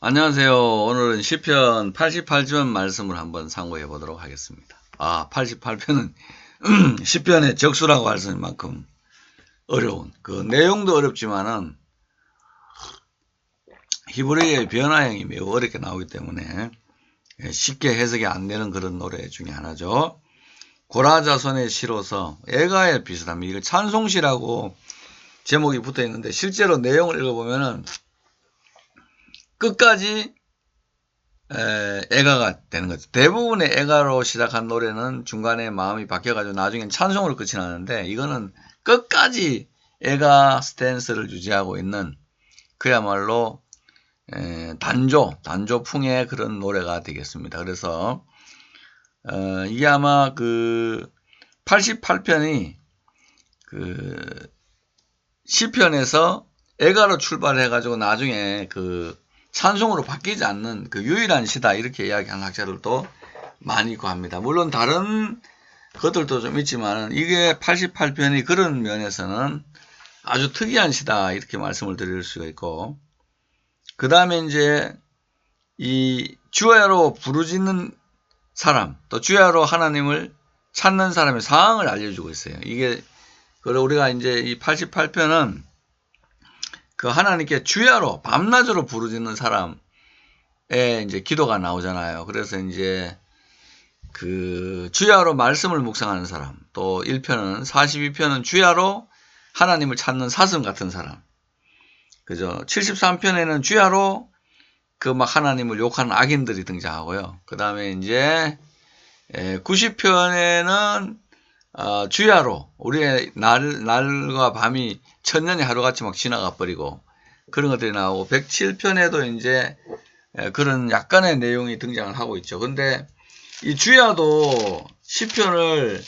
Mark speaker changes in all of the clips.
Speaker 1: 안녕하세요. 오늘은 시편 88편 말씀을 한번 상고해 보도록 하겠습니다. 아, 88편은 시편의 적수라고 할 수 있는 만큼 어려운 그 내용도 어렵지만은 히브리어의 변화형이 매우 어렵게 나오기 때문에 쉽게 해석이 안 되는 그런 노래 중에 하나죠. 고라자손의 시로서 애가에 비슷합니다. 이거 찬송시라고 제목이 붙어 있는데 실제로 내용을 읽어보면은 끝까지 에, 애가가 되는 거죠. 대부분의 애가로 시작한 노래는 중간에 마음이 바뀌어가지고 나중엔 찬송으로 끝이 나는데 이거는 끝까지 애가 스탠스를 유지하고 있는 그야말로 에, 단조, 단조풍의 그런 노래가 되겠습니다. 그래서 어, 이게 아마 그 88편이 그 시편에서 애가로 출발해가지고 나중에 그 찬송으로 바뀌지 않는 그 유일한 시다 이렇게 이야기하는 학자들도 많이 있고 합니다. 물론 다른 것들도 좀 있지만 이게 88편이 그런 면에서는 아주 특이한 시다 이렇게 말씀을 드릴 수가 있고 그 다음에 이제 이 주야로 부르짖는 사람 또 주야로 하나님을 찾는 사람의 상황을 알려주고 있어요. 이게 그리고 우리가 이제 이 88편은 그 하나님께 주야로 밤낮으로 부르짖는 사람의 이제 기도가 나오잖아요. 그래서 이제 그 주야로 말씀을 묵상하는 사람, 또 1편은 42편은 주야로 하나님을 찾는 사슴 같은 사람. 그죠? 73편에는 주야로 그 막 하나님을 욕하는 악인들이 등장하고요. 그 다음에 이제 90편에는 어, 주야로 우리의 날, 날과 밤이 천년이 하루같이 막 지나가 버리고 그런 것들이 나오고 107편에도 이제 그런 약간의 내용이 등장을 하고 있죠. 근데 이 주야도 10편을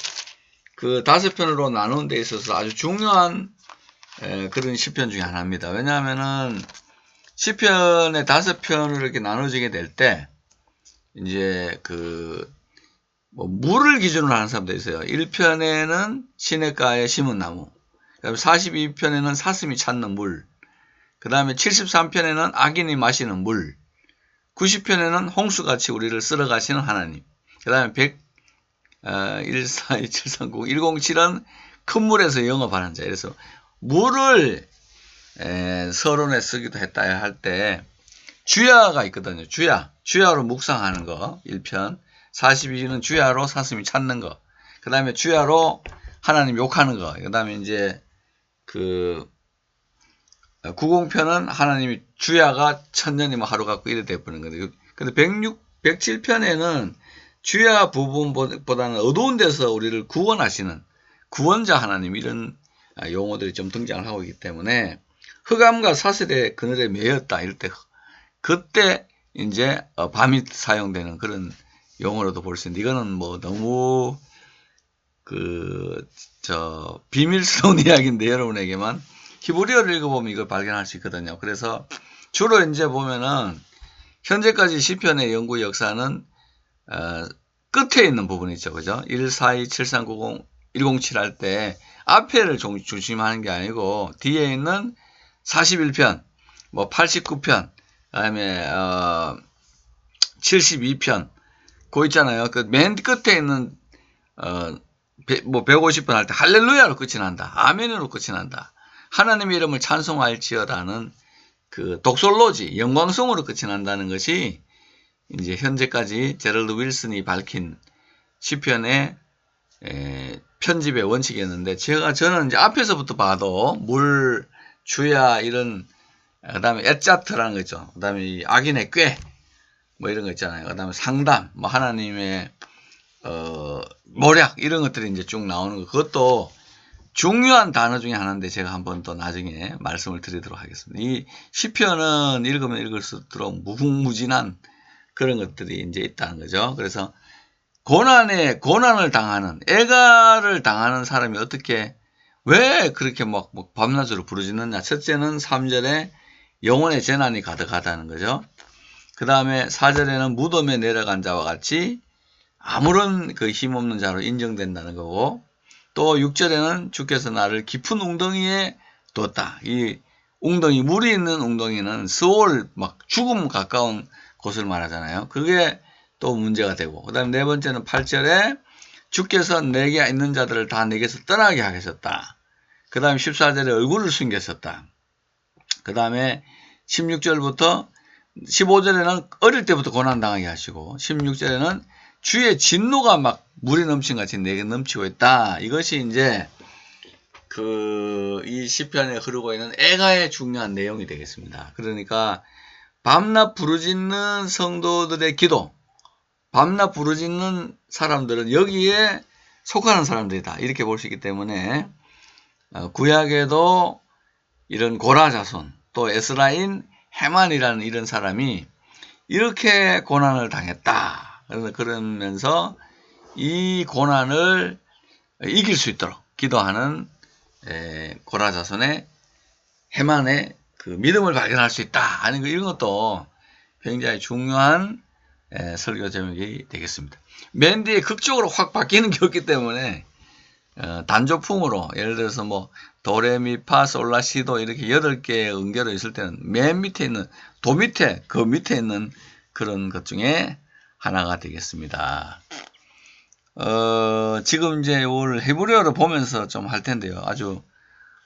Speaker 1: 그 다섯 편으로 나누는 데 있어서 아주 중요한 그런 10편 중에 하나입니다. 왜냐하면은 10편의 다섯 편을 이렇게 나눠지게 될 때 이제 그 뭐 물을 기준으로 하는 사람도 있어요. 1편에는 시냇가에 심은 나무. 그다음에 42편에는 사슴이 찾는 물. 그 다음에 73편에는 악인이 마시는 물. 90편에는 홍수같이 우리를 쓸어 가시는 하나님. 그 다음에 100, 어, 142730, 107은 큰 물에서 영업하는 자. 그래서 물을 에, 서론에 쓰기도 했다 할 때 주야가 있거든요. 주야. 주야로 묵상하는 거. 1편. 42는 주야로 사슴이 찾는 거. 그 다음에 주야로 하나님 욕하는 거. 그 다음에 이제 그 구공편은 하나님이 주야가 천년이면 하루 갖고 이래 돼버리는 거데 근데 106, 107편에는 주야 부분보다는 어두운 데서 우리를 구원하시는 구원자 하나님 이런 용어들이 좀 등장을 하고 있기 때문에 흑암과 사슬의 그늘에 매였다 이럴 때 그때 이제 어, 밤이 사용되는 그런 용어로도 볼 수 있는데 이거는 뭐 너무 그 저 비밀스러운 이야기인데 여러분에게만 히브리어를 읽어보면 이걸 발견할 수 있거든요. 그래서 주로 이제 보면은 현재까지 시편의 연구 역사는 어, 끝에 있는 부분이 있죠. 그죠? 1427390 107 할 때 앞에를 중심하는 게 아니고 뒤에 있는 41편, 뭐 89편, 그다음에 어 72편 그 있잖아요. 그 맨 끝에 있는 어, 뭐 150번 할 때 할렐루야로 끝이 난다. 아멘으로 끝이 난다. 하나님의 이름을 찬송할지어라는 그 독솔로지 영광성으로 끝이 난다는 것이 이제 현재까지 제럴드 윌슨이 밝힌 시편의 에, 편집의 원칙이었는데 제가 저는 이제 앞에서부터 봐도 물 주야 이런 그다음에 에짜트라는 거죠. 그다음에 악인의 꾀 뭐 이런 거 있잖아요. 그 다음에 상담, 뭐 하나님의 어, 모략 이런 것들이 이제 쭉 나오는 거. 그것도 중요한 단어 중에 하나인데 제가 한번 또 나중에 말씀을 드리도록 하겠습니다. 이 시편은 읽으면 읽을수록 무궁무진한 그런 것들이 이제 있다는 거죠. 그래서 고난에 고난을 당하는 애가를 당하는 사람이 어떻게 왜 그렇게 막, 막 밤낮으로 부르짖느냐? 첫째는 3절에 영혼의 재난이 가득하다는 거죠. 그 다음에 4절에는 무덤에 내려간 자와 같이 아무런 그 힘없는 자로 인정된다는 거고 또 6절에는 주께서 나를 깊은 웅덩이에 뒀다. 이 웅덩이, 물이 있는 웅덩이는 스올, 막 죽음 가까운 곳을 말하잖아요. 그게 또 문제가 되고. 그 다음에 네 번째는 8절에 주께서 내게 있는 자들을 다 내게서 떠나게 하겠었다. 그 다음에 14절에 얼굴을 숨겼었다. 그 다음에 16절부터 15절에는 어릴 때부터 고난당하게 하시고 16절에는 주의 진노가 막 물이 넘친 같이 내게 넘치고 있다. 이것이 이제 그 이 시편에 흐르고 있는 애가의 중요한 내용이 되겠습니다. 그러니까 밤낮 부르짖는 성도들의 기도, 밤낮 부르짖는 사람들은 여기에 속하는 사람들이다. 이렇게 볼 수 있기 때문에 어, 구약에도 이런 고라 자손 또 에스라인 해만이라는 이런 사람이 이렇게 고난을 당했다. 그러면서 이 고난을 이길 수 있도록 기도하는 고라 자손의 해만의 그 믿음을 발견할 수 있다. 아니 이런 것도 굉장히 중요한 설교 제목이 되겠습니다. 맨 뒤에 극적으로 확 바뀌는 게 없기 때문에 어, 단조풍으로 예를 들어서 뭐 도레미파 솔라시도 이렇게 여덟 개의 음계로 있을 때는 맨 밑에 있는 도 밑에 그 밑에 있는 그런 것 중에 하나가 되겠습니다. 어, 지금 이제 올 히브리어를 보면서 좀 할 텐데요. 아주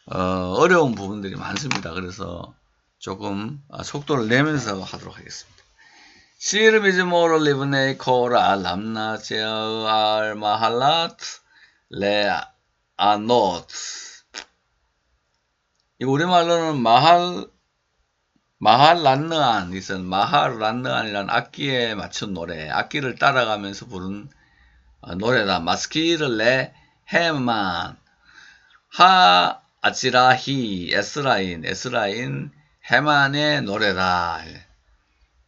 Speaker 1: 어, 려운 부분들이 많습니다. 그래서 조금 속도를 내면서 하도록 하겠습니다. 시르미즈모로 리브네 코라 람나제어 알 마할라트 레아노트 이 우리말로는 마할 마할 란느안 이선 마할 란느안이라는 악기에 맞춘 노래 악기를 따라가면서 부른 어, 노래다. 마스키를 레 헤만. 하 아치라히 에스라인 에스라인 헤만의 노래다.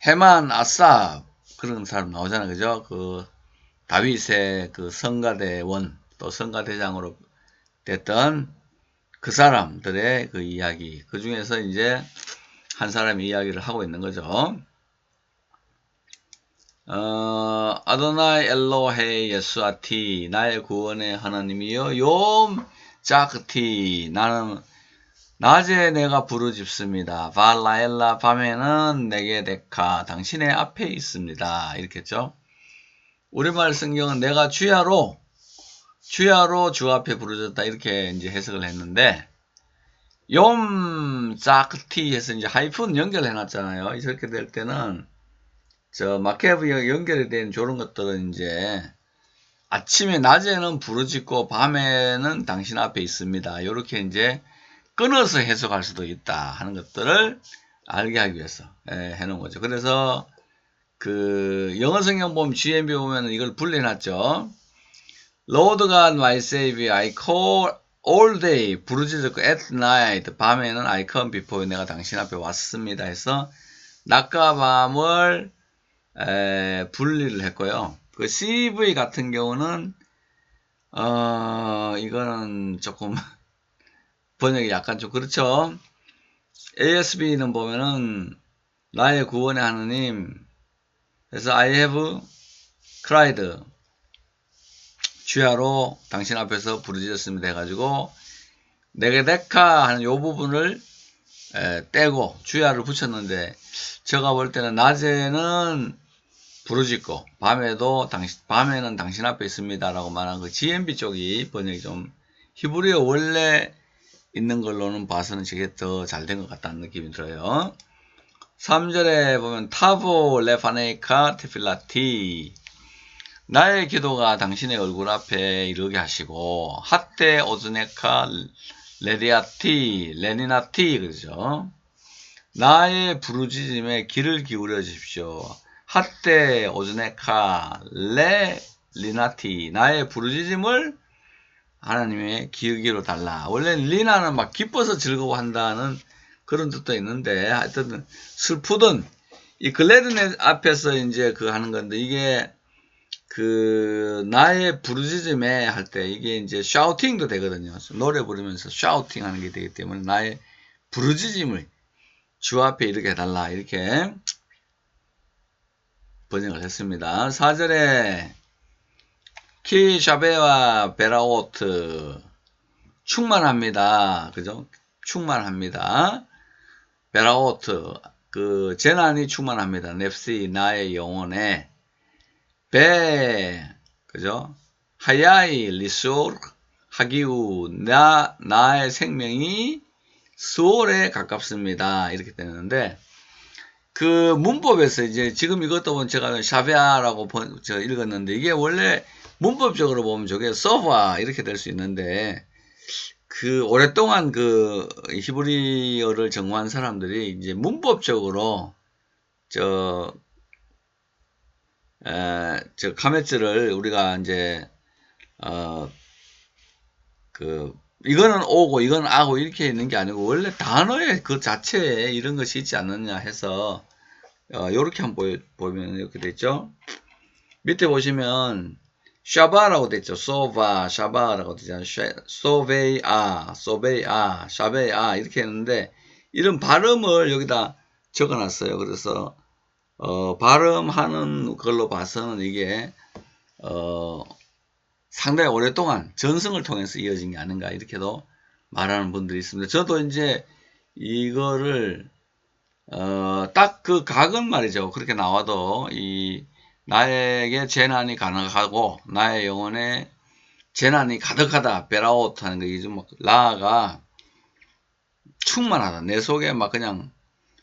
Speaker 1: 헤만 아삽 그런 사람 나오잖아. 그죠? 그 다윗의 그 성가대원 또 성가대장으로 됐던 그 사람들의 그 이야기 그 중에서 이제 한 사람이 이야기를 하고 있는 거죠. 어, 아도나이 엘로헤 예수아티 나의 구원의 하나님이여 욤 자크티 나는 낮에 내가 부르짖습니다. 발라엘라 밤에는 내게 데카 당신의 앞에 있습니다. 이렇게 했죠. 우리말 성경은 내가 주야로 주야로 주 앞에 부르졌다 이렇게 이제 해석을 했는데 욤 짝티 해서 이제 하이픈 연결해 놨잖아요. 이렇게 될 때는 저 마케브가 연결이 된 저런 것들은 이제 아침에 낮에는 부르짖고 밤에는 당신 앞에 있습니다. 이렇게 이제 끊어서 해석할 수도 있다 하는 것들을 알게 하기 위해서 예, 해놓은 거죠. 그래서 그 영어 성경 보면 GMB 보면 이걸 분리해 놨죠. Lord God my Savior, I call all day 부르짖었고 at night 밤에는 I come before 내가 당신 앞에 왔습니다 해서 낮과 밤을 에, 분리를 했고요. 그 CV 같은 경우는 어 이거는 조금 번역이 약간 좀 그렇죠. ASB는 보면은 나의 구원의 하느님 그래서 I have cried 주야로 당신 앞에서 부르짖었습니다 해가지고 네게데카 하는 요 부분을 에, 떼고 주야를 붙였는데 제가 볼 때는 낮에는 부르짖고 밤에도 당신 밤에는 당신 앞에 있습니다라고 말한 그 GMB 쪽이 번역이 좀 히브리어 원래 있는 걸로는 봐서는 저게 더 잘 된 것 같다는 느낌이 들어요. 3절에 보면 타보 레파네이카 테필라티 나의 기도가 당신의 얼굴 앞에 이르게 하시고 핫테 오즈네카 레디아티 레니나티 그러죠. 나의 부르짖음에 귀를 기울여 주십시오. 핫테 오즈네카 레 리나티 나의 부르짖음을 하나님의 기울기로 달라. 원래 리나는 막 기뻐서 즐거워한다는 그런 뜻도 있는데 하여튼 슬프든 이 글래드넷 앞에서 이제 그 하는 건데 이게 그 나의 부르짖음에 할 때 이게 이제 샤우팅도 되거든요. 노래 부르면서 샤우팅 하는 게 되기 때문에 나의 부르짖음을 주 앞에 이렇게 해달라 이렇게 번역을 했습니다. 4절에 키샤베와 베라오트 충만합니다. 그죠? 충만합니다. 베라오트 그 재난이 충만합니다. 넵시 나의 영혼에 베 그죠? 하야이 리소르 하기우 나 나의 생명이 수월에 가깝습니다. 이렇게 되는데 그 문법에서 이제 지금 이것도 보면 제가 샤베아라고 번- 저 읽었는데 이게 원래 문법적으로 보면 저게 서바 이렇게 될 수 있는데 그 오랫동안 그 히브리어를 정화한 사람들이 이제 문법적으로 저, 에, 저 카메츠를 우리가 이제 어, 그 이거는 오고 이거는 아고 이렇게 있는 게 아니고 원래 단어의 그 자체에 이런 것이 있지 않느냐 해서 어, 요렇게 한번 보, 보면 이렇게 됐죠. 밑에 보시면 샤바라고 됐죠. 소바, 샤바라고 되잖아요. 소베이아, 소베이아, 샤베이아 이렇게 했는데 이런 발음을 여기다 적어놨어요. 그래서 어, 발음하는 걸로 봐서는 이게 어, 상당히 오랫동안 전승을 통해서 이어진 게 아닌가 이렇게도 말하는 분들이 있습니다. 저도 이제 이거를 어, 딱 그 각은 말이죠. 그렇게 나와도 이 나에게 재난이 가능하고 나의 영혼에 재난이 가득하다 베라웃 하는 거 이제 막 라가 충만하다 내 속에 막 그냥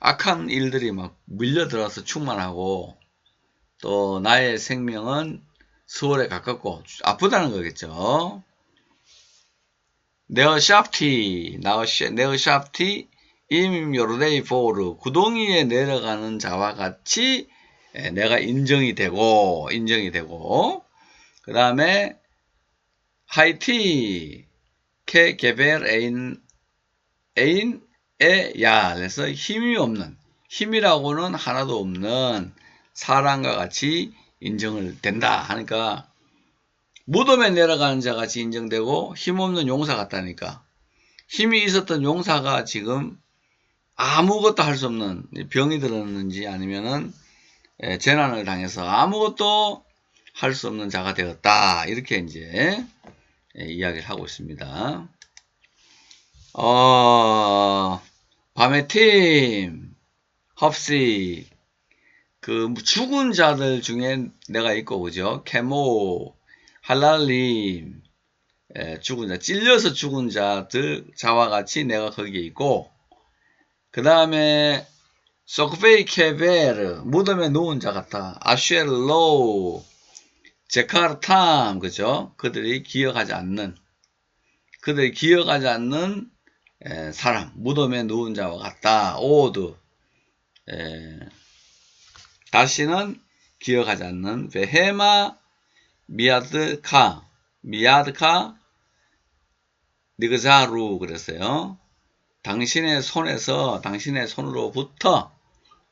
Speaker 1: 악한 일들이 막 밀려들어서 충만하고 또 나의 생명은 수월에 가깝고 아프다는 거겠죠. 네어 샤프티 나어 네어 샤프티 임 요르데이 포르 구덩이에 내려가는 자와 같이 예, 내가 인정이 되고 인정이 되고 그 다음에 하이티 케 게벨 에인 에인 에야 그래서 힘이 없는 힘이라고는 하나도 없는 사람과 같이 인정을 된다 하니까 무덤에 내려가는 자 같이 인정되고 힘없는 용사 같다니까 힘이 있었던 용사가 지금 아무것도 할 수 없는 병이 들었는지 아니면은 예, 재난을 당해서 아무것도 할 수 없는 자가 되었다. 이렇게 이제 예, 이야기를 하고 있습니다. 어, 밤의 팀, 헙시, 그 죽은 자들 중에 내가 있고, 그죠? 케모, 할랄림, 예, 죽은 자, 찔려서 죽은 자들, 자와 같이 내가 거기에 있고, 그 다음에 소크페이 케베르 무덤에 누운 자 같다. 아쉘로우 제카르탐 그죠? 그들이 기억하지 않는 그들이 기억하지 않는 에, 사람 무덤에 누운 자와 같다. 오드 에, 다시는 기억하지 않는 베헤마 미아드카 미아드카 니그자루 그랬어요. 당신의 손에서 당신의 손으로부터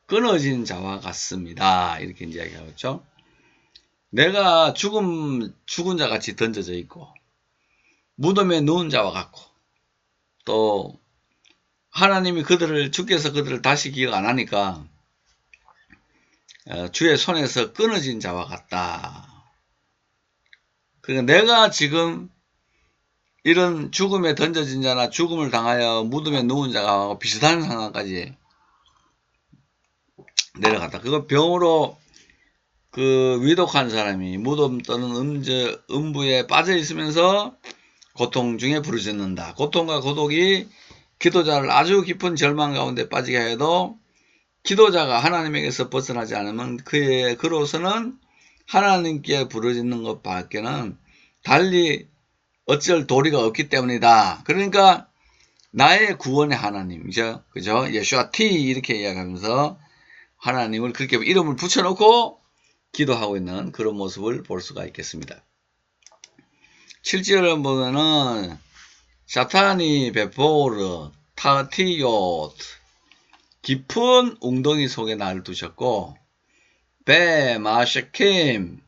Speaker 1: 끊어진 자와 같습니다. 이렇게 이야기하고 있죠. 내가 죽음 죽은 자 같이 던져져 있고 무덤에 누운 자와 같고 또 하나님이 그들을 주께서 그들을 다시 기억 안 하니까 어, 주의 손에서 끊어진 자와 같다. 그러니까 내가 지금 이런 죽음에 던져진 자나 죽음을 당하여 무덤에 누운 자가 비슷한 상황까지 내려갔다. 그거 병으로 그 위독한 사람이 무덤 또는 음저, 음부에 빠져 있으면서 고통 중에 부르짖는다. 고통과 고독이 기도자를 아주 깊은 절망 가운데 빠지게 해도 기도자가 하나님에게서 벗어나지 않으면 그의 그로서는 하나님께 부르짖는 것 밖에는 달리 어쩔 도리가 없기 때문이다. 그러니까 나의 구원의 하나님이죠. 그죠? 예수와 티 이렇게 이야기하면서 하나님을 그렇게 이름을 붙여놓고 기도하고 있는 그런 모습을 볼 수가 있겠습니다. 7절을 보면은 사탄이 베포르 타티요트 깊은 웅덩이 속에 나를 두셨고 베 마셰킴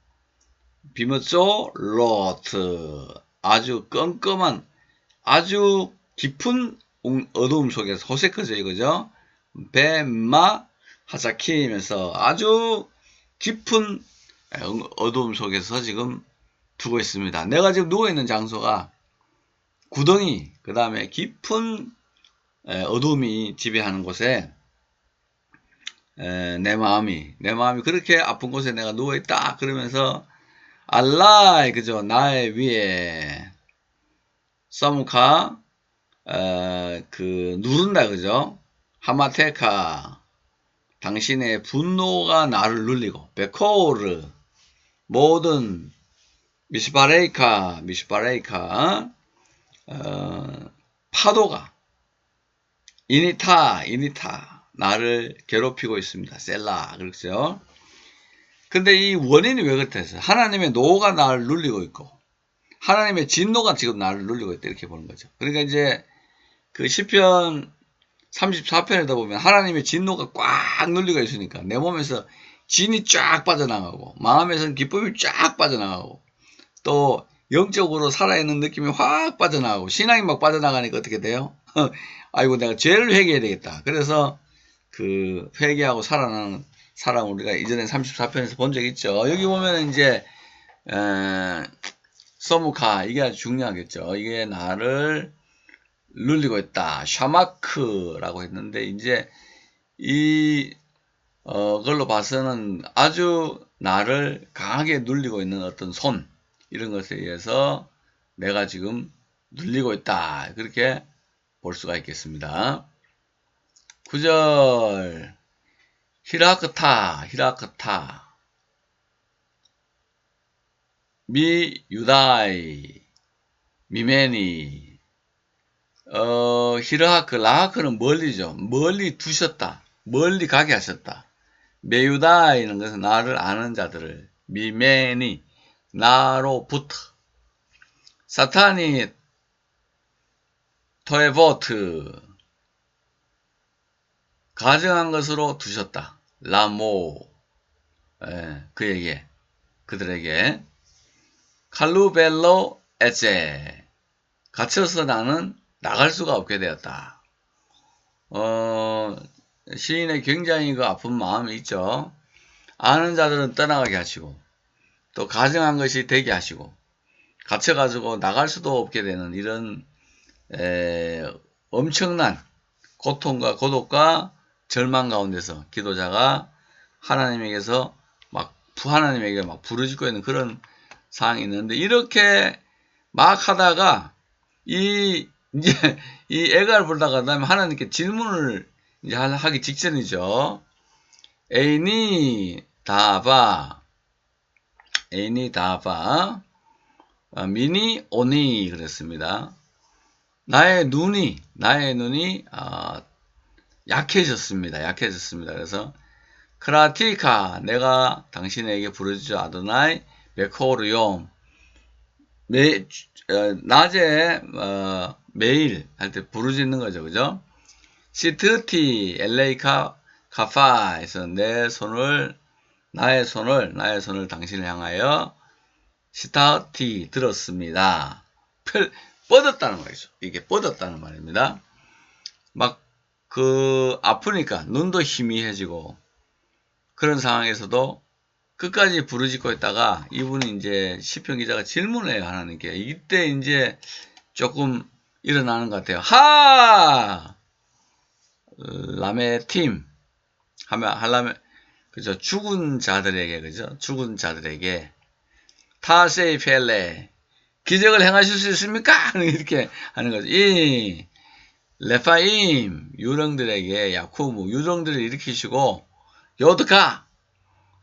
Speaker 1: 비머조 로트 아주 껌껌한 아주 깊은 어두움 속에서 호세커져 이거죠. 베마 하사키면서 아주 깊은 어두움 속에서 지금 두고 있습니다. 내가 지금 누워 있는 장소가 구덩이 그 다음에 깊은 어두움이 지배하는 곳에 에, 내 마음이 내 마음이 그렇게 아픈 곳에 내가 누워 있다 그러면서 알라이 그죠? 나의 위에 사무카 어, 그 누른다 그죠? 하마테카. 당신의 분노가 나를 눌리고 베코르 모든 미시바레이카 미시바레이카 어, 파도가 이니타 이니타 나를 괴롭히고 있습니다. 셀라 그렇죠. 근데 이 원인이 왜 그렇겠어요? 하나님의 노가 나를 눌리고 있고 하나님의 진노가 지금 나를 눌리고 있다 이렇게 보는 거죠. 그러니까 이제 그 시편 34편에다 보면 하나님의 진노가 꽉 눌리고 있으니까 내 몸에서 진이 쫙 빠져나가고 마음에서는 기쁨이 쫙 빠져나가고 또 영적으로 살아있는 느낌이 확 빠져나가고 신앙이 막 빠져나가니까 어떻게 돼요? 아이고 내가 죄를 회개해야 되겠다. 그래서 그 회개하고 살아나는 사람 우리가 이전에 34편에서 본 적 있죠. 여기 보면 이제 에, 서무카 이게 아주 중요하겠죠. 이게 나를 눌리고 있다. 샤마크라고 했는데 이제 이 어, 걸로 봐서는 아주 나를 강하게 눌리고 있는 어떤 손 이런 것에 의해서 내가 지금 눌리고 있다. 그렇게 볼 수가 있겠습니다. 9절 히라크타 히라크타 미 유다이 미메니 어 히라크 라하크는 멀리죠. 멀리 두셨다. 멀리 가게 하셨다. 메유다이는 것은 나를 아는 자들을 미메니 나로부터 사탄이 토에보트 가정한 것으로 두셨다. 라모 예, 그에게 그들에게 칼루벨로 에제 갇혀서 나는 나갈 수가 없게 되었다. 어, 시인의 굉장히 그 아픈 마음이 있죠. 아는 자들은 떠나가게 하시고 또 가정한 것이 되게 하시고 갇혀가지고 나갈 수도 없게 되는 이런 에, 엄청난 고통과 고독과 절망 가운데서 기도자가 하나님에게서 막 하나님에게 막 부르짖고 있는 그런 상황이 있는데 이렇게 막 하다가 이 이제 이 애가를 부르다가 그다음에 하나님께 질문을 이제 하기 직전이죠. 에이니 다바 에이니 다바 아, 미니 오니 그랬습니다. 나의 눈이 나의 눈이 아, 약해졌습니다. 약해졌습니다. 그래서 크라티카 내가 당신에게 부르짖어 아도나이 메코르용 매, 어, 낮에 어, 매일 할 때 부르짖는 거죠. 그죠? 시트티 엘레이카 카파에서 내 손을 나의 손을 나의 손을 당신을 향하여 시타티 들었습니다. 펼, 뻗었다는 말이죠. 이게 뻗었다는 말입니다. 막 그 아프니까 눈도 희미해지고 그런 상황에서도 끝까지 부르짖고 있다가 이분이 이제 시편 기자가 질문을 해요 하나님께 이때 이제 조금 일어나는 것 같아요. 하 라메 팀 하면 할라메 그죠 죽은 자들에게 그죠 죽은 자들에게 타세이 펠레 기적을 행하실 수 있습니까? 이렇게 하는 거죠. 이 레파임 유령들에게 야쿠무 유령들을 일으키시고 여드카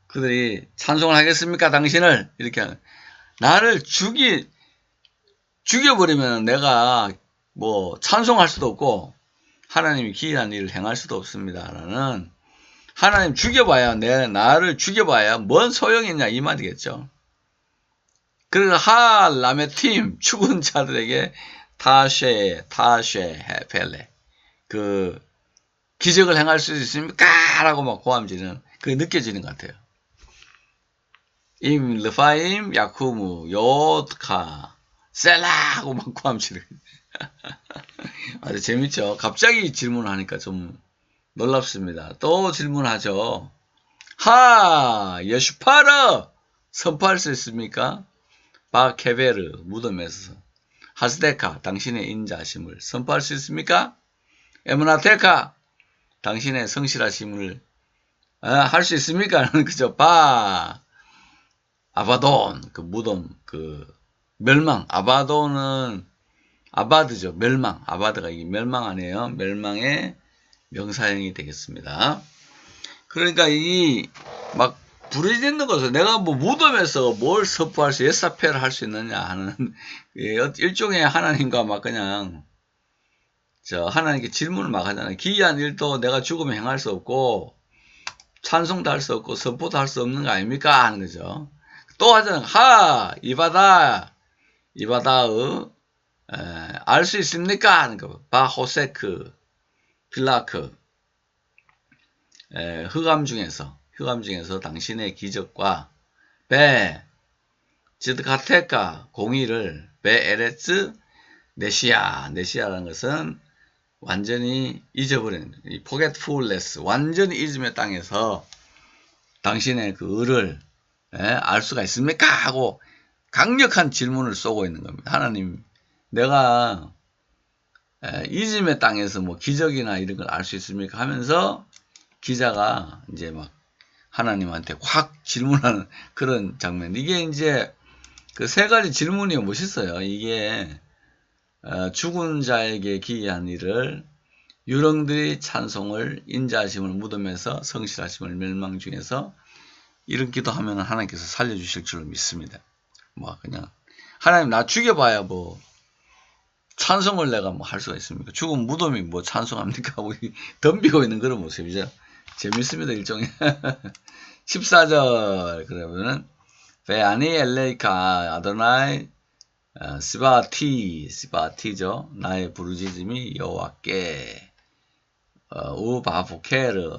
Speaker 1: 그들이 찬송을 하겠습니까? 당신을 이렇게 하는 나를 죽이 죽여버리면 내가 뭐 찬송할 수도 없고 하나님이 기이한 일을 행할 수도 없습니다라는 하나님 죽여봐야 내 나를 죽여봐야 뭔 소용이 있냐 이 말이겠죠. 그래서 하 라메 팀 죽은 자들에게 타쉐 타쉐 펠레 그 기적을 행할 수 있습니까? 라고 막 고함지는 그게 느껴지는 것 같아요. 임 르파임 야쿠무 요드카 셀라 하고 막 고함지는 아주 재밌죠. 갑자기 질문하니까 좀 놀랍습니다. 또 질문하죠. 하 예슈파르 선포할 수 있습니까? 바케베르 무덤에서 하스데카 당신의 인자심을 선포할 수 있습니까? 에무나테카 당신의 성실하심을 할수 있습니까? 그죠? 바 아바돈 그 무덤 그 멸망 아바돈은 아바드죠 멸망 아바드가 이게 멸망 아니에요 멸망의 명사형이 되겠습니다. 그러니까 이 막 부르짖는 것을 내가 뭐 무덤에서 뭘 선포할 수 예사패를 할 수 있느냐 하는 예, 일종의 하나님과 막 그냥 저 하나님께 질문을 막 하잖아요. 기이한 일도 내가 죽으면 행할 수 없고 찬송도 할 수 없고 선포도 할 수 없는 거 아닙니까? 하는 거죠. 또 하자는 하 이바다 이바다의 알 수 있습니까? 하는 거. 바 호세크 필라크 에, 흑암 중에서 흑암 중에서 당신의 기적과 베 지드카테카 공의를 베 에레츠 네시아 네시아라는 것은 완전히 잊어버린 이 forgetfulness 완전히 잊음의 땅에서 당신의 그 을을 예, 알 수가 있습니까? 하고 강력한 질문을 쏘고 있는 겁니다. 하나님, 내가 예, 이즘의 땅에서 뭐 기적이나 이런 걸 알 수 있습니까? 하면서 기자가 이제 막 하나님한테 확 질문하는 그런 장면. 이게 이제 그 세 가지 질문이 멋있어요. 이게 어, 죽은 자에게 기이한 일을 유령들이 찬송을 인자하심을 무덤에서 성실하심을 멸망 중에서 이런 기도하면 하나님께서 살려주실 줄로 믿습니다. 뭐 그냥 하나님 나 죽여봐야 뭐 찬송을 내가 뭐 할 수가 있습니까? 죽은 무덤이 뭐 찬송합니까? 하고 덤비고 있는 그런 모습이죠. 재밌습니다 일종의 14절 그러면은 베아니 엘레이카 아도나이 어, 스바티 스바티죠 나의 부르짖음이 여호와께 어, 우바부케르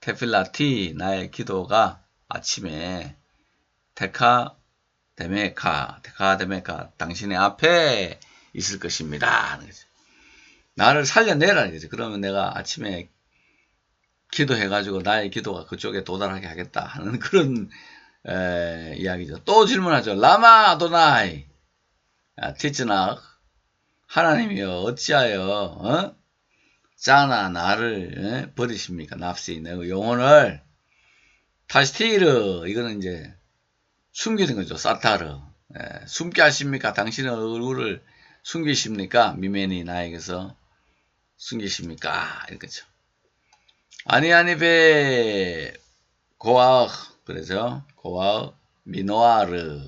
Speaker 1: 테필라티 나의 기도가 아침에 테카 데메카 테카 데메카 당신의 앞에 있을 것입니다. 나를 살려내라는 거죠. 그러면 내가 아침에 기도해가지고 나의 기도가 그쪽에 도달하게 하겠다 하는 그런 에, 이야기죠. 또 질문하죠. 라마 아도나이 아, 티즈나 하나님이여 어찌하여 어? 짜나 나를 에? 버리십니까? 납시 내 영혼을 타시티르 이거는 이제 숨기는 거죠. 사타르 에, 숨게 하십니까? 당신의 얼굴을 숨기십니까? 미메니 나에게서 숨기십니까? 이거죠. 아니 아니 베 고아 그러죠. 고아 미노아르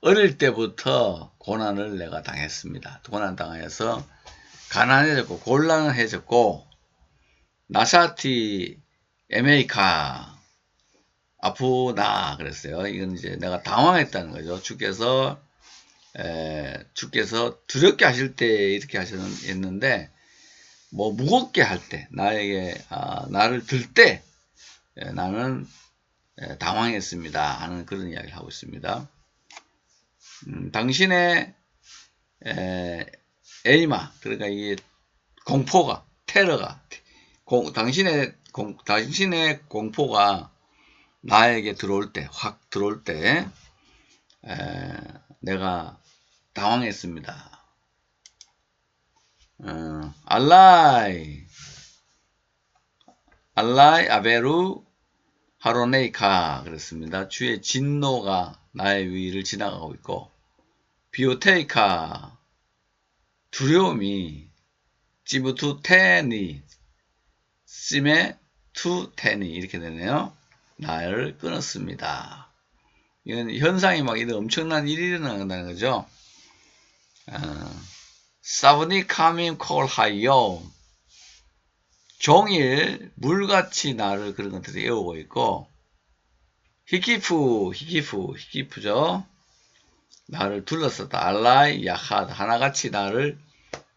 Speaker 1: 어릴 때부터 고난을 내가 당했습니다. 고난 당해서 가난해졌고 곤란해졌고 나사티 에메이카 아프다 그랬어요. 이건 이제 내가 당황했다는 거죠. 주께서 에, 주께서 두렵게 하실 때 이렇게 하셨는데 뭐 무겁게 할 때 나에게 아, 나를 들 때 나는 에, 당황했습니다 하는 그런 이야기를 하고 있습니다. 음, 당신의 에, 에이마 그러니까 이게 공포가 테러가 공, 당신의 공, 당신의 공포가 나에게 들어올 때 확 들어올 때 에, 내가 당황했습니다. 어, 알라이 알라이 아베루 하로네이카 그랬습니다. 주의 진노가 나의 위를 지나가고 있고 비오테이카 두려움이 찌부투 테니 심에 투 테니 이렇게 되네요. 나를 끊었습니다. 이건 현상이 막 이런 엄청난 일이 일어난다는 거죠. 어, 사브니 카민 콜 하이요 종일 물같이 나를 그런 것들이 애우고 있고 히키프 히키프 히키프죠. 나를 둘러쌌다. 알라이 야하드 하나같이 나를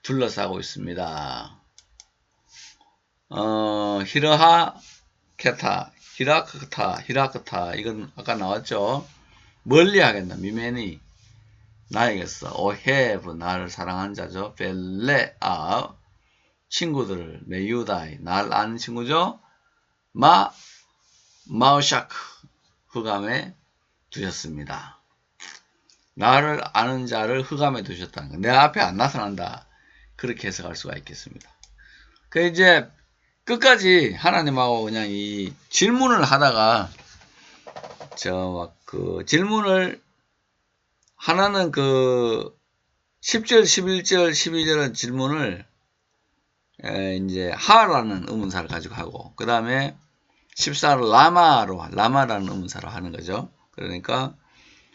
Speaker 1: 둘러싸고 있습니다. 어, 히르하 케타 히라크타 히라크타 이건 아까 나왔죠. 멀리 하겠다. 미메니 나에게서 오헤브 나를 사랑한 자죠. 벨레아 친구들을 메유다이 날 아는 친구죠. 마 마우샤크 흑암에 두셨습니다. 나를 아는 자를 흑암에 두셨다는 거. 내 앞에 안 나타난다. 그렇게 해석할 수가 있겠습니다. 그 이제 끝까지 하나님하고 그냥 이 질문을 하다가 저막그 질문을 하나는 그 10절, 11절, 12절의 질문을 에, 이제 하라는 의문사를 가지고 하고 그 다음에 14를 라마로 라마라는 의문사로 하는 거죠. 그러니까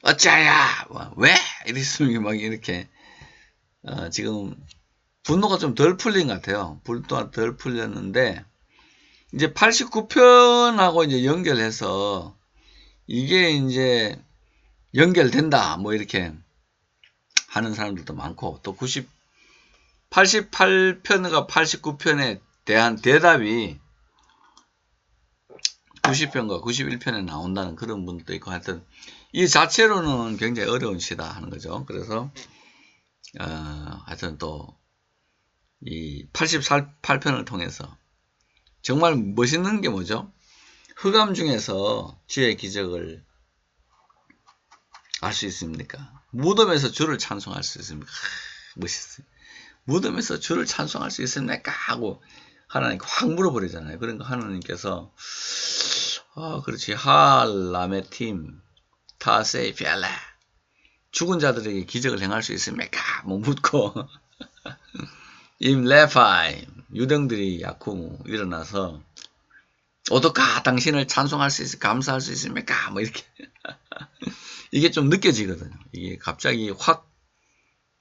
Speaker 1: 어찌하야 뭐, 왜 이랬으면 막 이렇게 어, 지금 분노가 좀 덜 풀린 것 같아요. 분노가 덜 풀렸는데 이제 89편하고 이제 연결해서 이게 이제 연결된다 뭐 이렇게 하는 사람들도 많고 또 90, 88편과 89편에 대한 대답이 90편과 91편에 나온다는 그런 분도 있고 하여튼 이 자체로는 굉장히 어려운 시다 하는 거죠. 그래서 어, 하여튼 또 이 88편을 통해서 정말 멋있는 게 뭐죠? 흑암 중에서 주의 기적을 알 수 있습니까? 무덤에서 주를 찬송할 수 있습니까? 하, 멋있어요. 무덤에서 주를 찬송할 수 있습니까? 하고 하나님 확 물어버리잖아요. 그러니까 하나님께서 아 그렇지 할라메팀 타세이 피알라 죽은 자들에게 기적을 행할 수 있습니까? 뭐 묻고 임 레파이 유령들이 야쿠 일어나서 어떡하 당신을 찬송할 수 있을 감사할 수 있습니까? 뭐 이렇게 이게 좀 느껴지거든요. 이게 갑자기 확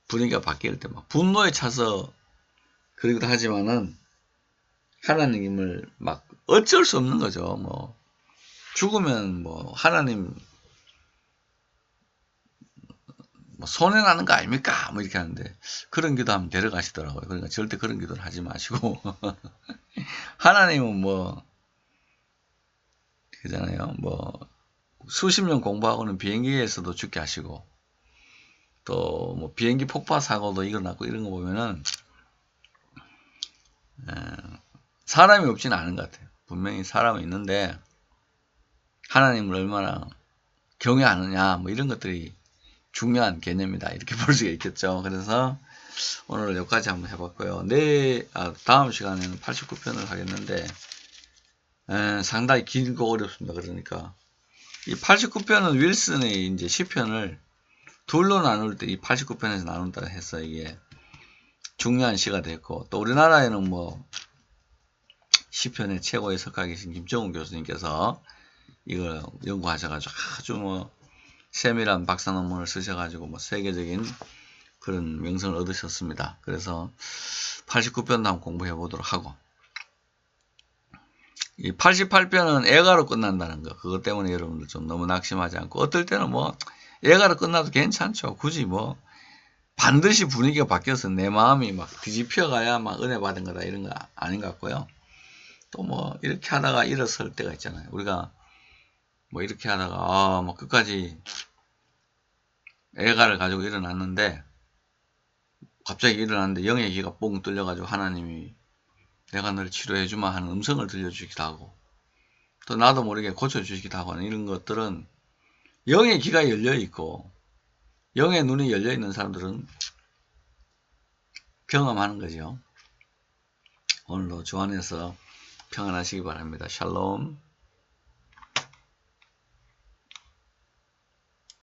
Speaker 1: 분위기가 바뀔 때 막 분노에 차서 그러기도 하지만은 하나님을 막 어쩔 수 없는 거죠. 뭐 죽으면 뭐 하나님 뭐 손해 나는 거 아닙니까? 뭐 이렇게 하는데 그런 기도하면 데려가시더라고요. 그러니까 절대 그런 기도를 하지 마시고 하나님은 뭐 그잖아요. 뭐 수십 년 공부하고는 비행기에서도 죽게 하시고 또 뭐 비행기 폭파 사고도 일어났고 이런 거 보면은 에, 사람이 없지는 않은 것 같아요. 분명히 사람은 있는데 하나님을 얼마나 경외하느냐 뭐 이런 것들이 중요한 개념이다 이렇게 볼 수가 있겠죠. 그래서 오늘 여기까지 한번 해봤고요. 내 아, 다음 시간에는 89편을 하겠는데 에, 상당히 길고 어렵습니다. 그러니까 이 89편은 윌슨의 이제 시편을 둘로 나눌 때 이 89편에서 나눈다 해서 이게 중요한 시가 됐고 또 우리나라에는 뭐 시편의 최고의 석가 계신 김정훈 교수님께서 이걸 연구하셔가지고 아주 뭐 세밀한 박사 논문을 쓰셔가지고 뭐 세계적인 그런 명성을 얻으셨습니다. 그래서 89편도 한번 공부해 보도록 하고 이 88편은 애가로 끝난다는 거 그것 때문에 여러분들 좀 너무 낙심하지 않고 어떨 때는 뭐 애가로 끝나도 괜찮죠. 굳이 뭐 반드시 분위기가 바뀌어서 내 마음이 막 뒤집혀 가야 막 은혜 받은 거다 이런 거 아닌 것 같고요. 또 뭐 이렇게 하다가 일어설 때가 있잖아요. 우리가 뭐 이렇게 하다가 아 뭐 끝까지 애가를 가지고 일어났는데 갑자기 일어났는데 영의 기가 뽕 뚫려가지고 하나님이 내가 너를 치료해 주마 하는 음성을 들려주기도 하고 또 나도 모르게 고쳐주시기도 하고 하는 이런 것들은 영의 귀가 열려 있고 영의 눈이 열려 있는 사람들은 경험하는 거죠. 오늘도 주 안에서 평안하시기 바랍니다. 샬롬.